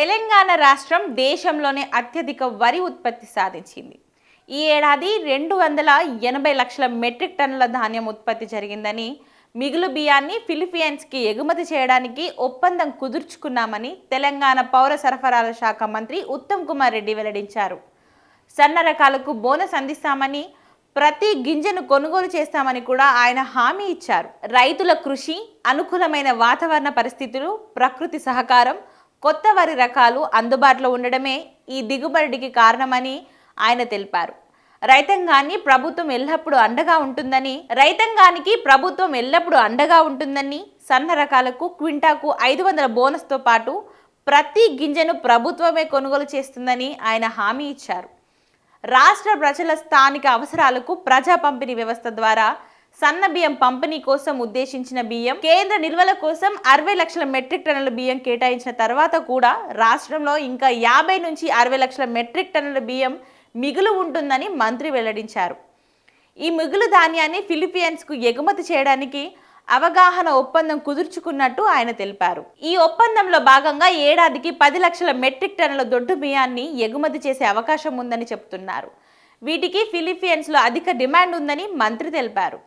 తెలంగాణ రాష్ట్రం దేశంలోనే అత్యధిక వరి ఉత్పత్తి సాధించింది. ఈ ఏడాది రెండు వందల ఎనభై లక్షల మెట్రిక్ టన్నుల ధాన్యం ఉత్పత్తి జరిగిందని మిగులు బియ్యాన్ని ఫిలిపియన్స్కి ఎగుమతి చేయడానికి ఒప్పందం కుదుర్చుకున్నామని తెలంగాణ పౌర సరఫరాల శాఖ మంత్రి ఉత్తమ్ కుమార్ రెడ్డి వెల్లడించారు. సన్న రకాలకు బోనస్ అందిస్తామని ప్రతి గింజను కొనుగోలు చేస్తామని కూడా ఆయన హామీ ఇచ్చారు. రైతుల కృషి అనుకూలమైన వాతావరణ పరిస్థితులు ప్రకృతి సహకారం కొత్త వరి రకాలు అందుబాటులో ఉండడమే ఈ దిగుబడికి కారణమని ఆయన తెలిపారు. రైతాంగాన్ని ప్రభుత్వం ఎల్లప్పుడూ అండగా ఉంటుందని రైతాంగానికి ప్రభుత్వం ఎల్లప్పుడూ అండగా ఉంటుందని సన్న రకాలకు క్వింటాకు ఐదు వందల బోనస్తో పాటు ప్రతి గింజను ప్రభుత్వమే కొనుగోలు చేస్తుందని ఆయన హామీ ఇచ్చారు. రాష్ట్ర ప్రజల స్థానిక అవసరాలకు ప్రజా పంపిణీ వ్యవస్థ ద్వారా సన్న బియ్యం పంపిణీ కోసం ఉద్దేశించిన బియ్యం కేంద్ర నిల్వల కోసం అరవై లక్షల మెట్రిక్ టన్నుల బియ్యం కేటాయించిన తర్వాత కూడా రాష్ట్రంలో ఇంకా యాభై నుంచి అరవై లక్షల మెట్రిక్ టన్నుల బియ్యం మిగులు ఉంటుందని మంత్రి వెల్లడించారు. ఈ మిగులు ధాన్యాన్ని ఫిలిపియన్స్కు ఎగుమతి చేయడానికి అవగాహన ఒప్పందం కుదుర్చుకున్నట్టు ఆయన తెలిపారు. ఈ ఒప్పందంలో భాగంగా ఏడాదికి పది లక్షల మెట్రిక్ టన్నుల దొడ్డు బియ్యాన్ని ఎగుమతి చేసే అవకాశం ఉందని చెబుతున్నారు. వీటికి ఫిలిపియన్స్లో అధిక డిమాండ్ ఉందని మంత్రి తెలిపారు.